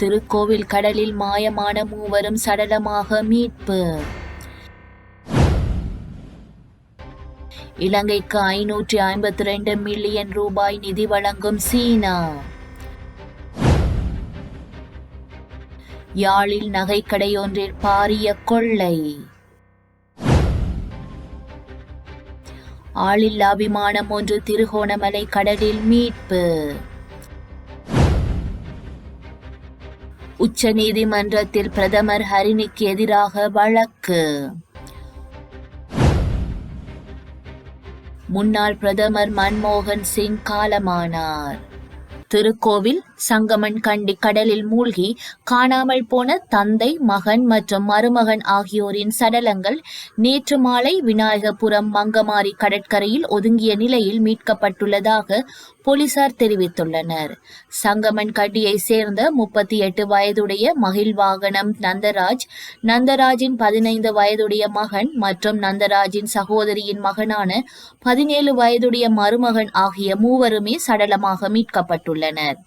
திருக்கோவில் கடலில் மாயமான மூவரும் சடலமாக மீட்பு. இலங்கைக்கு ஐநூற்றி ஐம்பத்தி ரெண்டு மில்லியன் ரூபாய் நிதி வழங்கும் சீனா. யாழில் நகைக்கடை ஒன்றில் பாரிய கொள்ளை. ஆளில்லா விமானம் ஒன்று திருகோணமலை கடலில் மீட்பு. உச்ச நீதிமன்றத்தில் பிரதமர் ஹரிணிக்கு எதிராக வழக்கு. முன்னாள் பிரதமர் மன்மோகன் சிங் காலமானார். திருக்கோவில் சங்கமன் கண்டி கடலில் மூழ்கி காணாமல் போன தந்தை மகன் மற்றும் மருமகன் ஆகியோரின் சடலங்கள் நேற்று மாலை விநாயகபுரம் மங்கமாரி கடற்கரையில் ஒதுங்கிய நிலையில் மீட்கப்பட்டுள்ளதாக போலீசார் தெரிவித்துள்ளனர். சங்கமன் கட்டியை சேர்ந்த முப்பத்தி எட்டு வயதுடைய மகிழ்வாகனம் நந்தராஜ் நந்தராஜின் பதினைந்து வயதுடைய மகன் மற்றும் நந்தராஜின் சகோதரியின் மகனான பதினேழு வயதுடைய மருமகன் ஆகிய மூவருமே சடலமாக மீட்கப்பட்டுள்ளனர்.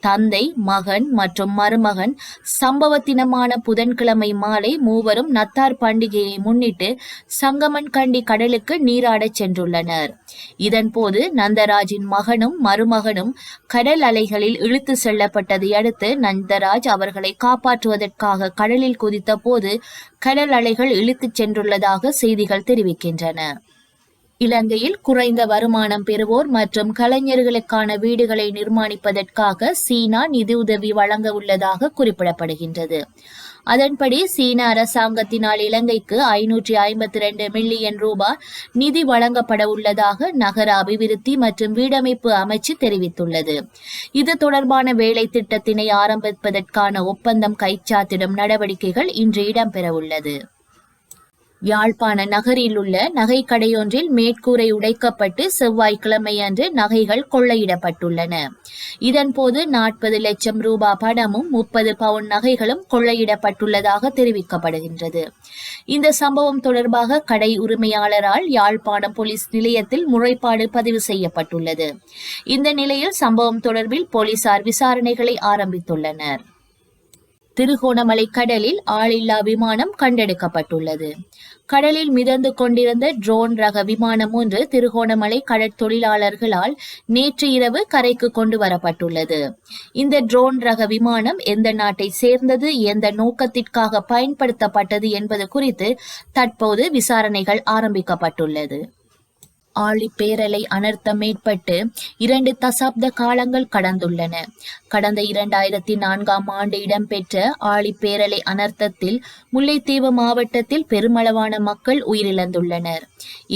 தந்தை மகன் மற்றும் மருமகன் சம்பவத்தினமான புதன்கிழமை மாலை மூவரும் நத்தார் பண்டிகையை முன்னிட்டு சங்கமன் கண்டி கடலுக்கு நீராடச் சென்றுள்ளனர். இதன்போது நந்தராஜின் மகனும் மருமகனும் கடல் அலைகளில் இழுத்து செல்லப்பட்டதை அடுத்து நந்தராஜ் அவர்களை காப்பாற்றுவதற்காக கடலில் குதித்த போது கடல் அலைகள் இழுத்துச் சென்றுள்ளதாக செய்திகள் தெரிவிக்கின்றன. இலங்கையில் குறைந்த வருமானம் பெறுவோர் மற்றும் கலைஞர்களுக்கான வீடுகளை நிர்மாணிப்பதற்காக சீனா நிதியுதவி வழங்க உள்ளதாக குறிப்பிடப்படுகின்றது. அதன்படி சீன அரசாங்கத்தினால் இலங்கைக்கு ஐநூற்றி ஐம்பத்தி இரண்டு மில்லியன் ரூபாய் நிதி வழங்கப்பட உள்ளதாக நகர அபிவிருத்தி மற்றும் வீடமைப்பு அமைச்சு தெரிவித்துள்ளது. இது தொடர்பான வேலை திட்டத்தினை ஆரம்பிப்பதற்கான ஒப்பந்தம் கைச்சாத்திடும் நடவடிக்கைகள் இன்று இடம்பெறவுள்ளது. யாழ்ப்பாண நகரில் உள்ள நகைக்கடையொன்றில் மேற்கூரை உடைக்கப்பட்டு செவ்வாய்க்கிழமை அன்று நகைகள் கொள்ளையிடப்பட்டுள்ளன. இதன்போது நாற்பது லட்சம் ரூபாய் பணமும் முப்பது பவுன் நகைகளும் கொள்ளையிடப்பட்டுள்ளதாக தெரிவிக்கப்படுகின்றது. இந்த சம்பவம் தொடர்பாக கடை உரிமையாளரால் யாழ்ப்பாணம் போலீஸ் நிலையத்தில் முறைப்பாடு பதிவு செய்யப்பட்டுள்ளது. இந்த நிலையில் சம்பவம் தொடர்பில் போலீசார் விசாரணைகளை ஆரம்பித்துள்ளனர். திருகோணமலை கடலில் ஆளில்லா விமானம் கண்டெடுக்கப்பட்டுள்ளது. கடலில் மிதந்து கொண்டிருந்த ட்ரோன் ரக விமானம் ஒன்று திருகோணமலை கடற்தொழிலாளர்களால் நேற்று இரவு கரைக்கு கொண்டு வரப்பட்டுள்ளது. இந்த ட்ரோன் ரக விமானம் எந்த நாட்டை சேர்ந்தது எந்த நோக்கத்திற்காக பயன்படுத்தப்பட்டது என்பது குறித்து தற்போது விசாரணைகள் ஆரம்பிக்கப்பட்டுள்ளது. ஆழி பேரலை அனர்த்தம் ஏற்பட்டு இரண்டு தசாப்த காலங்கள் கடந்துள்ளன. கடந்த இரண்டாயிரத்தி நான்காம் ஆண்டு இடம்பெற்ற ஆழி பேரலை அனர்த்தத்தில் முல்லைத்தீவு மாவட்டத்தில் பெருமளவான மக்கள் உயிரிழந்துள்ளனர்.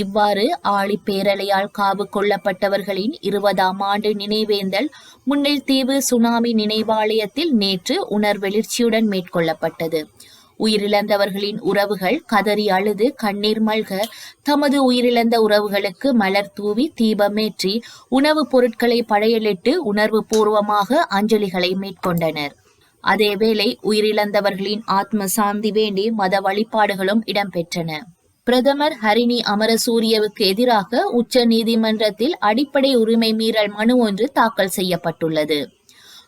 இவ்வாறு ஆழி பேரலையால் காவு கொள்ளப்பட்டவர்களின் இருபதாம் ஆண்டு நினைவேந்தல் முல்லைத்தீவு சுனாமி நினைவாலயத்தில் நேற்று உணர்வெளிர்ச்சியுடன் மேற்கொள்ளப்பட்டது. உயிரிழந்தவர்களின் உறவுகள் கதறி அழுது கண்ணீர் மல்க. தமது உயிரிழந்த உறவுகளுக்கு மலர் தூவி தீபமேற்றி உணவுப் பொருட்களை படையலிட்டு உணர்வு பூர்வமாக அஞ்சலிகளை மேற்கொண்டனர். அதேவேளை உயிரிழந்தவர்களின் ஆத்ம சாந்தி வேண்டி மத வழிபாடுகளும் இடம்பெற்றன. பிரதமர் ஹரிணி அமரசூரியவுக்கு எதிராக உச்ச நீதிமன்றத்தில் அடிப்படை உரிமை மீறல் மனு ஒன்று தாக்கல் செய்யப்பட்டுள்ளது.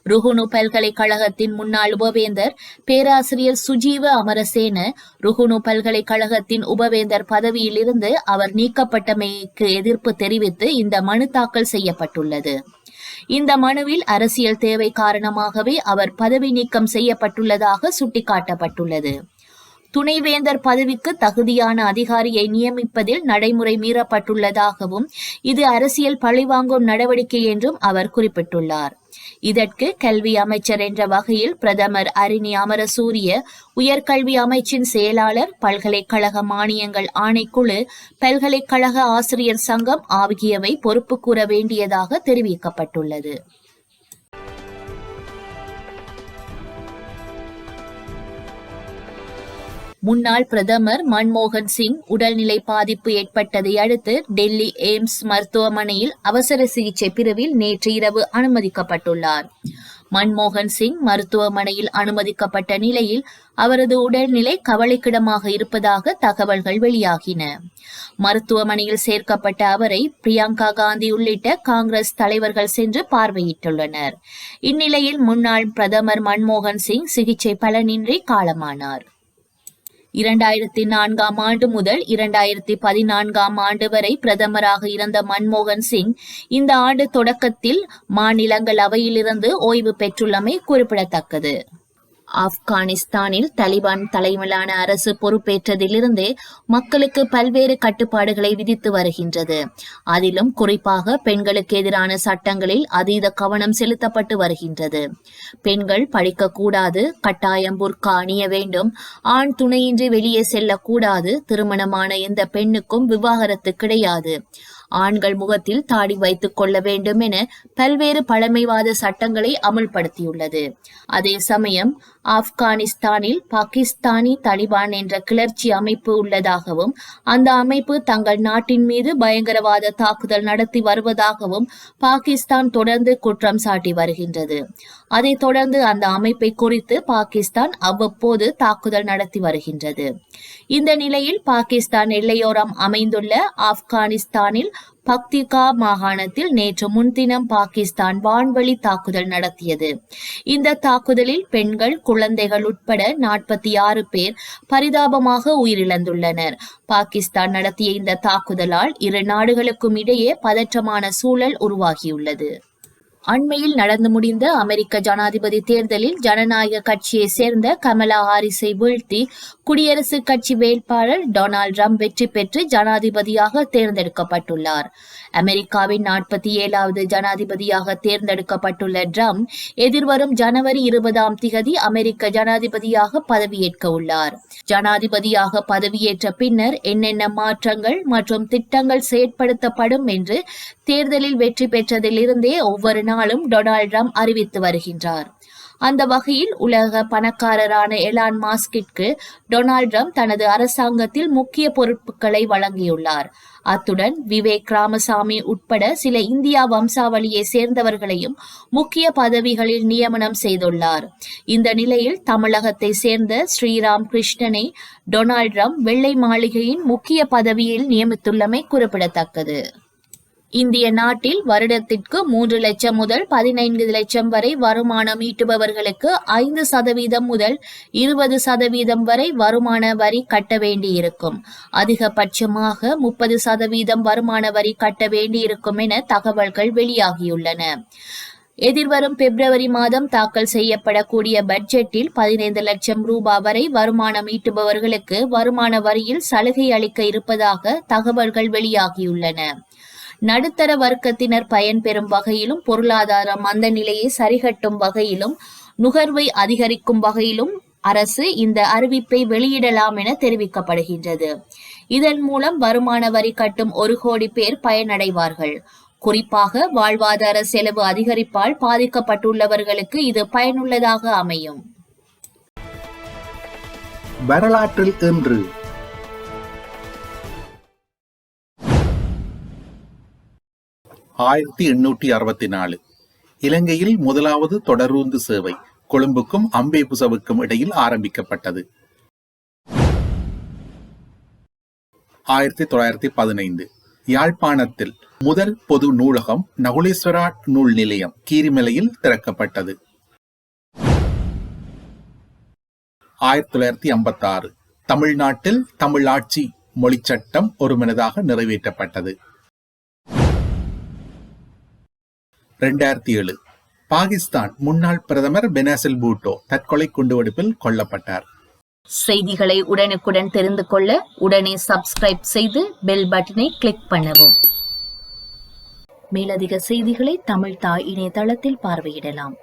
ருகுணு பல்கலைக்கழகத்தின் முன்னாள் உபவேந்தர் பேராசிரியர் சுஜீவ அமரசேன ருகுணு பல்கலைக்கழகத்தின் உபவேந்தர் பதவியிலிருந்து அவர் நீக்கப்பட்டமைக்கு எதிர்ப்பு தெரிவித்து இந்த மனு தாக்கல் செய்யப்பட்டுள்ளது. இந்த மனுவில் அரசியல் தேவை காரணமாகவே அவர் பதவி நீக்கம் செய்யப்பட்டுள்ளதாக சுட்டிக்காட்டப்பட்டுள்ளது. துணைவேந்தர் பதவிக்கு தகுதியான அதிகாரியை நியமிப்பதில் நடைமுறை மீறப்பட்டுள்ளதாகவும் இது அரசியல் பழிவாங்கும் நடவடிக்கை என்றும் அவர் குறிப்பிட்டுள்ளார். இதற்கு கல்வி அமைச்சர் என்ற வகையில் பிரதமர் அரிணி அமரசூரிய உயர்கல்வி அமைச்சின் செயலாளர் பல்கலைக்கழக மானியங்கள் ஆணைக்குழு பல்கலைக்கழக ஆசிரியர் சங்கம் ஆகியவை பொறுப்பு கூற வேண்டியதாக தெரிவிக்கப்பட்டுள்ளது. முன்னாள் பிரதமர் மன்மோகன் சிங் உடல்நிலை பாதிப்பு ஏற்பட்டதை அடுத்து டெல்லி எய்ம்ஸ் மருத்துவமனையில் அவசர சிகிச்சை பிரிவில் நேற்று இரவு அனுமதிக்கப்பட்டுள்ளார். மன்மோகன் சிங் மருத்துவமனையில் அனுமதிக்கப்பட்ட நிலையில் அவரது உடல்நிலை கவலைக்கிடமாக இருப்பதாக தகவல்கள் வெளியாகின. மருத்துவமனையில் சேர்க்கப்பட்ட அவரை பிரியங்கா காந்தி உள்ளிட்ட காங்கிரஸ் தலைவர்கள் சென்று பார்வையிட்டுள்ளனர். இந்நிலையில் முன்னாள் பிரதமர் மன்மோகன் சிங் சிகிச்சை பலனின்றி காலமானார். இரண்டாயிரத்தி நான்காம் ஆண்டு முதல் இரண்டாயிரத்தி பதினான்காம் ஆண்டு வரை பிரதமராக இருந்த மன்மோகன் சிங் இந்த ஆண்டு தொடக்கத்தில் மாநிலங்களவையிலிருந்து ஓய்வு பெற்றுள்ளமை குறிப்பிடத்தக்கது. ஆப்கானிஸ்தானில் தலிபான் தலைமையிலான அரசு பொறுப்பேற்றதிலிருந்து மக்களுக்கு பல்வேறு கட்டுப்பாடுகளை விதித்து வருகின்றது. அதிலும் குறிப்பாக பெண்களுக்கு எதிரான சட்டங்களில் அதீத கவனம் செலுத்தப்பட்டு வருகின்றது. பெண்கள் படிக்கக்கூடாது கட்டாயம் புர்கா அணிய வேண்டும் ஆண் துணையின்றி வெளியே செல்லக்கூடாது திருமணமான எந்த பெண்ணுக்கும் விவாகரத்து கிடையாது. ஆண்கள் முகத்தில் தாடி வைத்துக் கொள்ள வேண்டும் என பல்வேறு பழமைவாத சட்டங்களை அமுல்படுத்தியுள்ளது. அதே சமயம் ஆப்கானிஸ்தானில் பாகிஸ்தானி தலிபான் என்ற கிளர்ச்சி அமைப்பு உள்ளதாகவும் அந்த அமைப்பு தங்கள் நாட்டின் மீது பயங்கரவாத தாக்குதல் நடத்தி வருவதாகவும் பாகிஸ்தான் தொடர்ந்து குற்றம் சாட்டி வருகின்றது. அதைத் தொடர்ந்து அந்த அமைப்பை குறித்து பாகிஸ்தான் அவ்வப்போது தாக்குதல் நடத்தி வருகின்றது. இந்த நிலையில் பாகிஸ்தான் எல்லையோரம் அமைந்துள்ள ஆப்கானிஸ்தானில் பக்திகா மாகாணத்தில் நேற்று முன்தினம் பாகிஸ்தான் வான்வழி தாக்குதல் நடத்தியது. இந்த தாக்குதலில் பெண்கள் குழந்தைகள் உட்பட நாற்பத்தி ஆறு பேர் பரிதாபமாக உயிரிழந்துள்ளனர். பாகிஸ்தான் நடத்திய இந்த தாக்குதலால் இரு நாடுகளுக்கும் இடையே பதற்றமான சூழல் உருவாகியுள்ளது. அண்மையில் நடந்து முடிந்த அமெரிக்க ஜனாதிபதி தேர்தலில் ஜனநாயக கட்சியை சேர்ந்த கமலா ஹாரிஸை வீழ்த்தி குடியரசுக் கட்சி வேட்பாளர் டொனால்ட் ட்ரம்ப் வெற்றி பெற்று ஜனாதிபதியாக தேர்ந்தெடுக்கப்பட்டுள்ளார். அமெரிக்காவின் நாற்பத்தி ஏழாவது ஜனாதிபதியாக தேர்ந்தெடுக்கப்பட்டுள்ள ட்ரம்ப் எதிர்வரும் ஜனவரி இருபதாம் திகதி அமெரிக்க ஜனாதிபதியாக பதவியேற்க உள்ளார். ஜனாதிபதியாக பதவியேற்ற பின்னர் என்னென்ன மாற்றங்கள் மற்றும் திட்டங்கள் செயற்படுத்தப்படும் என்று தேர்தலில் வெற்றி பெற்றதிலிருந்தே ஒவ்வொரு நாள் நாளும் டொனால்ட் ட்ரம்ப் அறிவித்து வருகின்றார். அந்த வகையில் உலக பணக்காரரான எலான் மாஸ்கிற்கு டொனால்ட் ட்ரம்ப் தனது அரசாங்கத்தில் முக்கிய பொறுப்புகளை வழங்கியுள்ளார். அத்துடன் விவேக் ராமசாமி உட்பட சில இந்தியா வம்சாவளியை சேர்ந்தவர்களையும் முக்கிய பதவிகளில் நியமனம் செய்துள்ளார். இந்த நிலையில் தமிழகத்தை சேர்ந்த ஸ்ரீராம் கிருஷ்ணனை டொனால்ட் ட்ரம்ப் வெள்ளை மாளிகையின் முக்கிய பதவியில் நியமித்துள்ளமை குறிப்பிடத்தக்கது. இந்திய நாட்டில் வருடத்திற்கு மூன்று லட்சம் முதல் பதினைந்து லட்சம் வரை வருமானம் ஈட்டுபவர்களுக்கு ஐந்து சதவீதம் முதல் இருபது சதவீதம் வரை வருமான வரி கட்ட வேண்டியிருக்கும். அதிகபட்சமாக முப்பது சதவீதம் வருமான வரி கட்ட வேண்டியிருக்கும் என தகவல்கள் வெளியாகியுள்ளன. எதிர்வரும் பிப்ரவரி மாதம் தாக்கல் செய்யப்படக்கூடிய பட்ஜெட்டில் பதினைந்து லட்சம் ரூபாய் வரை வருமானம் ஈட்டுபவர்களுக்கு வருமான வரியில் சலுகை அளிக்க இருப்பதாக தகவல்கள் வெளியாகியுள்ளன. நடுத்தர வர்க்கத்தினர் பயன்பெறும் வகையிலும் பொருளாதார மந்த நிலையை சரிகட்டும் வகையிலும் நுகர்வை அதிகரிக்கும் வகையிலும் அரசு இந்த அறிவிப்பை வெளியிடலாம் என தெரிவிக்கப்படுகின்றது. இதன் மூலம் வருமான வரி கட்டும் ஒரு கோடி பேர் பயனடைவார்கள். குறிப்பாக வாழ்வாதார செலவு அதிகரிப்பால் பாதிக்கப்பட்டுள்ளவர்களுக்கு இது பயனுள்ளதாக அமையும். வரலாற்றில் இன்று ஆயிரத்தி எண்ணூற்றி அறுபத்தி நாலு. இலங்கையில் முதலாவது தொடரூந்து சேவை கொழும்புக்கும் அம்பேபுசவுக்கும் இடையில் ஆரம்பிக்கப்பட்டது. ஆயிரத்தி தொள்ளாயிரத்தி பதினைந்து. யாழ்ப்பாணத்தில் முதல் பொது நூலகம் நகுலேஸ்வரா நூல் நிலையம் கீரிமலையில் திறக்கப்பட்டது. ஆயிரத்தி தொள்ளாயிரத்தி ஐம்பத்தி ஆறு தமிழ்நாட்டில் தமிழாட்சி மொழிச்சட்டம் ஒருமனதாக நிறைவேற்றப்பட்டது. ரெண்டாயிரத்தி ஏழு. பாகிஸ்தான் முன்னாள் பிரதமர் பெனாசில் பூட்டோ தற்கொலை குண்டுவெடிப்பில் கொல்லப்பட்டார். செய்திகளை உடனுக்குடன் தெரிந்து கொள்ள உடனே சப்ஸ்கிரைப் செய்து பெல் பட்டனை கிளிக் பண்ணவும். மேலதிக செய்திகளை தமிழ் தாய் இணையதளத்தில் பார்வையிடலாம்.